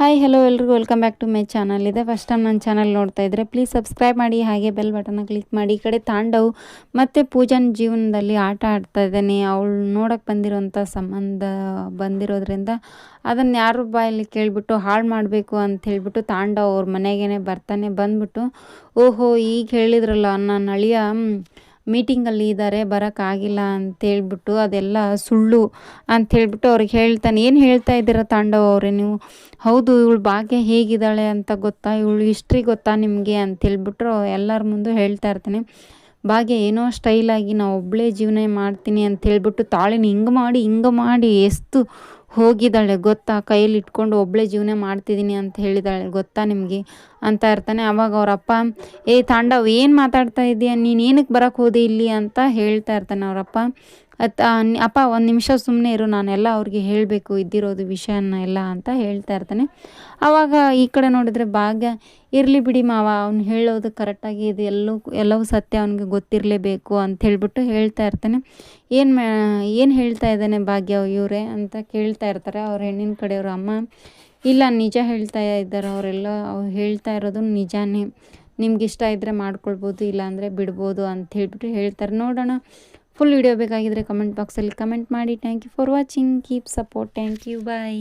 Hi hello ಎಲ್ರಿಗೂ. Welcome back to my channel ಇದೆ first time ನನ್ನ ಚಾನಲ್ ನೋಡ್ತಾ ಇದ್ದರೆ ಪ್ಲೀಸ್ ಸಬ್ಸ್ಕ್ರೈಬ್ ಮಾಡಿ, ಹಾಗೆ ಬೆಲ್ ಬಟನ್ನ ಕ್ಲಿಕ್ ಮಾಡಿ. ಈ ಕಡೆ ತಾಂಡವ್ ಮತ್ತು ಪೂಜನ್ ಜೀವನದಲ್ಲಿ ಆಟ ಆಡ್ತಾ ಇದ್ದಾನೆ. ಅವಳು ನೋಡೋಕೆ ಬಂದಿರೋಂಥ ಸಂಬಂಧ ಬಂದಿರೋದ್ರಿಂದ ಅದನ್ನು ಯಾರು ಬಾಯಲ್ಲಿ ಕೇಳಿಬಿಟ್ಟು ಹಾಳು ಮಾಡಬೇಕು ಅಂತ ಹೇಳಿಬಿಟ್ಟು ತಾಂಡವ್ ಅವ್ರ ಮನೆಗೇ ಬರ್ತಾನೆ ಬಂದ್ಬಿಟ್ಟು, ಓಹೋ, ಈಗ ಹೇಳಿದ್ರಲ್ಲ ನನ್ನ ಅಳಿಯ ಮೀಟಿಂಗಲ್ಲಿ ಇದ್ದಾರೆ, ಬರೋಕ್ಕಾಗಿಲ್ಲ ಅಂತೇಳ್ಬಿಟ್ಟು ಅದೆಲ್ಲ ಸುಳ್ಳು ಅಂಥೇಳ್ಬಿಟ್ಟು ಅವ್ರಿಗೆ ಹೇಳ್ತಾನೆ. ಏನು ಹೇಳ್ತಾ ಇದ್ದೀರ ತಾಂಡವ ಅವರೇ ನೀವು? ಹೌದು, ಇವಳು ಭಾಗ್ಯ ಹೇಗಿದ್ದಾಳೆ ಅಂತ ಗೊತ್ತಾ? ಇವಳು ಹಿಸ್ಟ್ರಿ ಗೊತ್ತಾ ನಿಮಗೆ ಅಂತೇಳ್ಬಿಟ್ರು ಎಲ್ಲರ ಮುಂದೆ ಹೇಳ್ತಾ ಇರ್ತಾನೆ. ಭಾಗ್ಯ ಏನೋ ಸ್ಟೈಲಾಗಿ ನಾವು ಒಬ್ಬಳೇ ಜೀವನ ಮಾಡ್ತೀನಿ ಅಂತ ಹೇಳ್ಬಿಟ್ಟು ತಾಳಿನ ಹಿಂಗೆ ಮಾಡಿ ಹಿಂಗೆ ಮಾಡಿ ಎಷ್ಟು ಹೋಗಿದ್ದಾಳೆ, ಗೊತ್ತಾ? ಕೈಯಲ್ಲಿ ಇಟ್ಕೊಂಡು ಒಬ್ಬಳೆ ಜೀವನ ಮಾಡ್ತಿದ್ದೀನಿ ಅಂತ ಹೇಳಿದಾಳೆ, ಗೊತ್ತಾ ನಿಮಗೆ? ಅಂತ ಇರ್ತಾನೆ ಅವಾಗ ಅವರಪ್ಪ ಏ ತಾಂಡವ್, ಏನು ಮಾತಾಡ್ತಾ ಇದೀಯ ನೀನು ಏನಕ್ಕೆ ಬರೋಕ್ಕೆ ಹೋದೆ ಇಲ್ಲಿ? ಅಂತ ಹೇಳ್ತಾ ಇರ್ತಾನೆ ಅವರಪ್ಪ ಅತ್ ಅಪ್ಪ, ಒಂದು ನಿಮಿಷ ಸುಮ್ಮನೆ ಇರು, ನಾನೆಲ್ಲ ಅವ್ರಿಗೆ ಹೇಳಬೇಕು ಇದ್ದಿರೋದು ವಿಷಯನ ಎಲ್ಲ ಅಂತ ಹೇಳ್ತಾ ಇರ್ತಾನೆ. ಆವಾಗ ಈ ಕಡೆ ನೋಡಿದರೆ ಭಾಗ್ಯ, ಇರಲಿ ಬಿಡಿ ಮಾವ, ಅವ್ನು ಹೇಳೋದು ಕರೆಕ್ಟಾಗಿ ಇದು, ಎಲ್ಲೂ, ಎಲ್ಲವೂ ಸತ್ಯ, ಅವನಿಗೆ ಗೊತ್ತಿರಲೇಬೇಕು ಅಂತ ಹೇಳ್ಬಿಟ್ಟು ಹೇಳ್ತಾ ಇರ್ತಾನೆ. ಏನು ಏನು ಹೇಳ್ತಾ ಇದ್ದಾನೆ ಭಾಗ್ಯ ಇವರೇ ಅಂತ ಕೇಳ್ತಾ ಇರ್ತಾರೆ, ಅವ್ರ ಹೆಣ್ಣಿನ ಕಡೆಯವ್ರು, ಅಮ್ಮ, ಇಲ್ಲ, ನಿಜ ಹೇಳ್ತಾ ಇದ್ದಾರೆ, ಅವರೆಲ್ಲ ಅವ್ರು ಹೇಳ್ತಾ ಇರೋದು ನಿಜಾನೇ. ನಿಮ್ಗೆ ಇಷ್ಟ ಇದ್ದರೆ ಮಾಡ್ಕೊಳ್ಬೋದು ಇಲ್ಲಾಂದರೆ ಬಿಡ್ಬೋದು ಅಂತ ಹೇಳ್ಬಿಟ್ಟು ಹೇಳ್ತಾರೆ. ನೋಡೋಣ ಫುಲ್ ವಿಡಿಯೋ ಬೇಕಾಗಿದ್ದರೆ ಕಮೆಂಟ್ ಬಾಕ್ಸಲ್ಲಿ ಕಮೆಂಟ್ ಮಾಡಿ. Thank you for watching keep support thank you bye